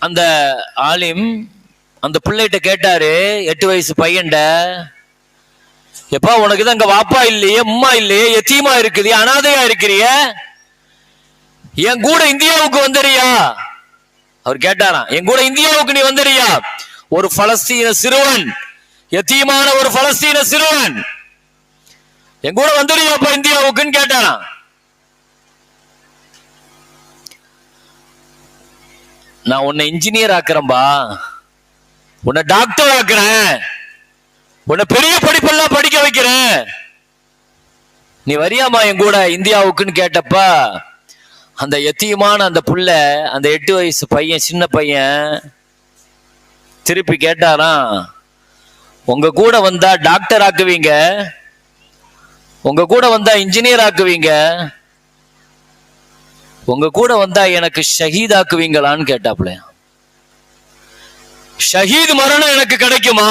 அந்த ஆலிம் அந்த பிள்ளைகிட்ட கேட்டாரு எட்டு வயசு பையன்ட எப்பா உனக்கு தான் அங்க வாப்பா இல்லையே அம்மா இல்லையே எத்தீமா இருக்குது அனாதையா இருக்கிறிய? என் கூட இந்தியாவுக்கு வந்துறியா? அவர் கேட்டாராம் என் கூட இந்தியாவுக்கு நீ வந்துறியா? ஒரு பலஸ்தீன சிறுவன் எத்தீமான ஒரு பலஸ்தீன சிறுவன். என் கூட வந்துடுவியாப்பா இந்தியாவுக்குன்னு? கேட்டாராம். நான் உன்னை இன்ஜினியர் ஆக்குறேன்பா. உன்னை டாக்டர் ஆக்குறேன். உன்னை பெரிய படிப்பெல்லாம் படிக்க வைக்கிறேன். நீ வரியாமா என் கூட இந்தியாவுக்குன்னு கேட்டப்ப அந்த எத்தியமான அந்த புள்ள அந்த எட்டு வயசு பையன் சின்ன பையன் திருப்பி கேட்டாராம் உங்க கூட வந்தா டாக்டர் ஆக்குவீங்க. உங்க கூட வந்தா இன்ஜினியர் ஆக்குவீங்க. உங்க கூட வந்தா எனக்கு ஷஹீதாக்குவீங்களான்னு கேட்டாப்புல ஷஹீத் மரணம் எனக்கு கிடைக்குமா?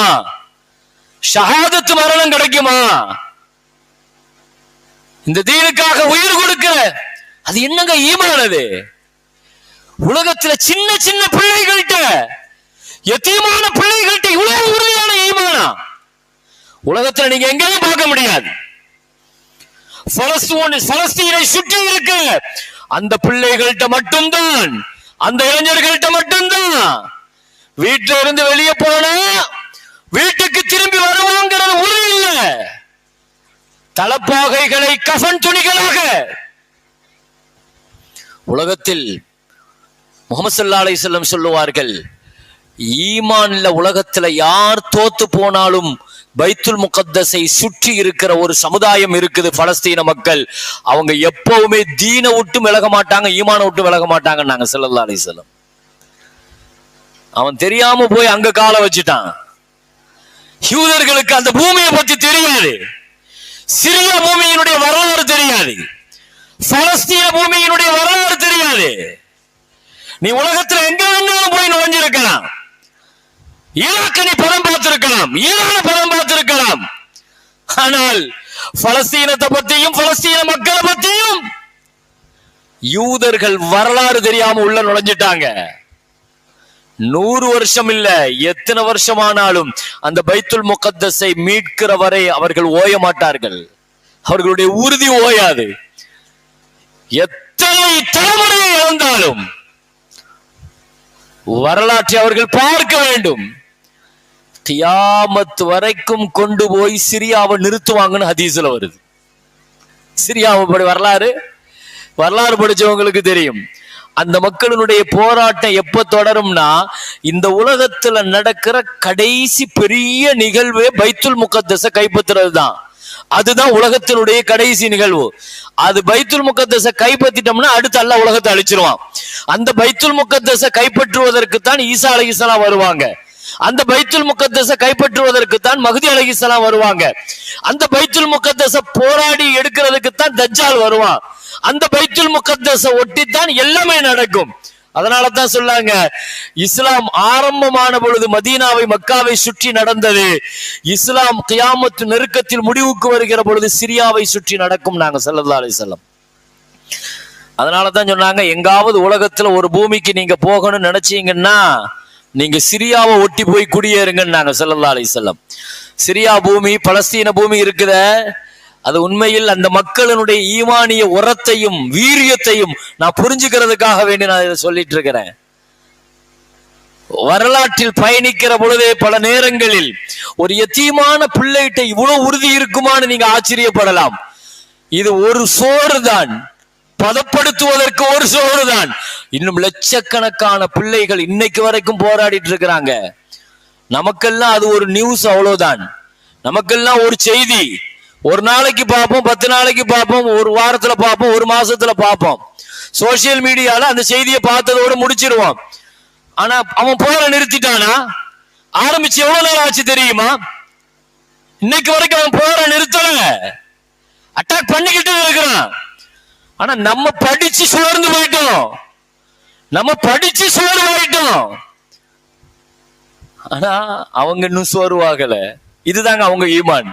ஷஹாதத்து மரணம் கிடைக்குமா? இந்த தீனுக்காக உயிர் கொடுக்கிற அது என்னங்க ஈமான் அது? உலகத்துல சின்ன சின்ன பிள்ளைகள்கிட்ட எத்தீமான பிள்ளைகள்கிட்ட இவ்வளவு உறுதியான ஈமானா? உலகத்துல நீங்க எங்கேயும் பார்க்க முடியாது. பலஸ்தீன- பலஸ்தீனை சுற்றி இருக்க. அந்த பிள்ளைகள்கிட்ட மட்டும்தான் அந்த இளைஞர்கள்ட்ட மட்டும்தான். வீட்டுல இருந்து வெளியே போன வீட்டுக்கு திரும்பி வருவாங்கிறது உறுதி இல்லை. தலப்பாகைகளை கஃன் துணிகளாக. உலகத்தில் முகமது சல்லா அலைஹிஸ்ஸலாம் சொல்லுவார்கள் ஈமான்ல உலகத்துல யார் தோத்து போனாலும் பைத்துல் முகத்தஸை சுற்றி இருக்கிற ஒரு சமுதாயம் இருக்குது பலஸ்தீன மக்கள். அவங்க எப்பவுமே தீனை விட்டு விலக மாட்டாங்க ஈமான விட்டு விலக மாட்டாங்க நாங்க அலி செல்லம் அவன் தெரியாம போய் அங்க காலை வச்சுட்டான். யூதர்களுக்கு அந்த பூமியை பத்தி தெரியாது. சிறிய பூமியினுடைய வரலாறு தெரியாது. பலஸ்தீன பூமியினுடைய வரலாறு தெரியாது. நீ உலகத்துல எங்க வேணாலும் போய் நுழைஞ்சிருக்கலாம். ஈராக்கு நீ படம் பார்த்திருக்கலாம். ஈரான படம் பார்த்திருக்கலாம். ஆனால் பலஸ்தீனத்தை பத்தியும் பலஸ்தீன மக்களை பத்தியும் யூதர்கள் வரலாறு தெரியாம உள்ள நுழைஞ்சிட்டாங்க. நூறு வருஷம் இல்ல எத்தனை வருஷமானாலும் அந்த பைத்துல் முகத்தஸை மீட்கிற வரை அவர்கள் ஓய மாட்டார்கள். அவர்களுடைய உறுதி ஓயாது. எத்தனை தலைமுறையை இழந்தாலும் வரலாற்றை அவர்கள் பார்க்க வேண்டும். கியாமத் வரைக்கும் கொண்டு போய் சிரியாவை நிறுத்துவாங்கன்னு ஹதீஸ்ல வருது. சிரியாவை படி வரலாறு? வரலாறு படிச்சவங்களுக்கு தெரியும். அந்த மக்களினுடைய போராட்டம் எப்ப தொடரும்னா இந்த உலகத்துல நடக்கிற கடைசி பெரிய நிகழ்வே பைத்துல் முகத்தச கைப்பற்றுறது தான் அதுதான் உலகத்தினுடைய கடைசி நிகழ்வு. அது பைத்துல் முகத்தஸ கைப்பற்றிட்டோம்னா அடுத்து அல்ல உலகத்தை அழிச்சிருவான். அந்த பைத்துல் முகத்தஸ கைப்பற்றுவதற்கு தான் ஈசா அலைஹிஸ்ஸலாம் வருவாங்க. அந்த பைத்துல் முகத்தஸ கைப்பற்றுவதற்கு தான் மகுதி அலகிசலாம் வருவாங்க. அந்த பைத்துல் முகத்தஸ போராடி எடுக்கிறதுக்கு தான் தஜ்ஜால் வருவான். அந்த பைத்துல் முகத்தஸ ஒட்டித்தான் எல்லாமே நடக்கும். அதனால தான் சொல்லாங்க இஸ்லாம் ஆரம்பமான பொழுது மதீனாவை மக்காவை சுற்றி நடந்தது. இஸ்லாம் கியாமத்து நெருக்கத்தில் முடிவுக்கு வருகிற பொழுது சிரியாவை சுற்றி நடக்கும் நாங்க ஸல்லல்லாஹு அலி செல்லம் அதனால தான் சொன்னாங்க எங்காவது உலகத்துல ஒரு பூமிக்கு நீங்க போகணும்னு நினைச்சீங்கன்னா நீங்க சிரியாவை ஒட்டி போய் குடியேறுங்கன்னு நாங்க ஸல்லல்லாஹு அலைஹி செல்லம் சிரியா பூமி பலஸ்தீன பூமி இருக்குத. அது உண்மையில் அந்த மக்களினுடைய ஈமானிய உரத்தையும் வீரியத்தையும் நான் புரிஞ்சுக்கிறதுக்காக வேண்டி நான் இதை சொல்லிட்டு இருக்கிறேன் வரலாற்றில் பயணிக்கிற பொழுதே பல நேரங்களில் ஒரு எத்தீமான பிள்ளைகிட்ட இவ்வளவு உறுதி இருக்குமான்னு நீங்க ஆச்சரியப்படலாம். இது ஒரு சோறு தான் பதப்படுத்துவதற்கு ஒரு சோறு தான் இன்னும் லட்சக்கணக்கான பிள்ளைகள் இன்னைக்கு வரைக்கும் போராடிட்டு இருக்கிறாங்க. நமக்கெல்லாம் அது ஒரு நியூஸ் அவ்வளவுதான். நமக்கெல்லாம் ஒரு செய்தி. ஒரு நாளைக்கு பார்ப்போம் பத்து நாளைக்கு பார்ப்போம் ஒரு வாரத்துல பார்ப்போம் ஒரு மாசத்துல பார்ப்போம். சோசியல் மீடியால அந்த செய்தியை பார்த்ததோட முடிச்சிருவோம். ஆனா அவன் போற நிறுத்திட்டானா? ஆரம்பிச்சு எவ்வளவு நேரம் ஆச்சு தெரியுமா? இன்னைக்கு வரைக்கும் அவன் போற நிறுத்தல அட்டாக் பண்ணிக்கிட்டு இருக்கிறான். ஆனா நம்ம படிச்சு சோர்ந்து போயிட்டோம். நம்ம படிச்சு சோர்வு ஆயிட்டோம் ஆனா அவங்க இன்னும் சோர்வாகல இதுதாங்க அவங்க ஈமான்.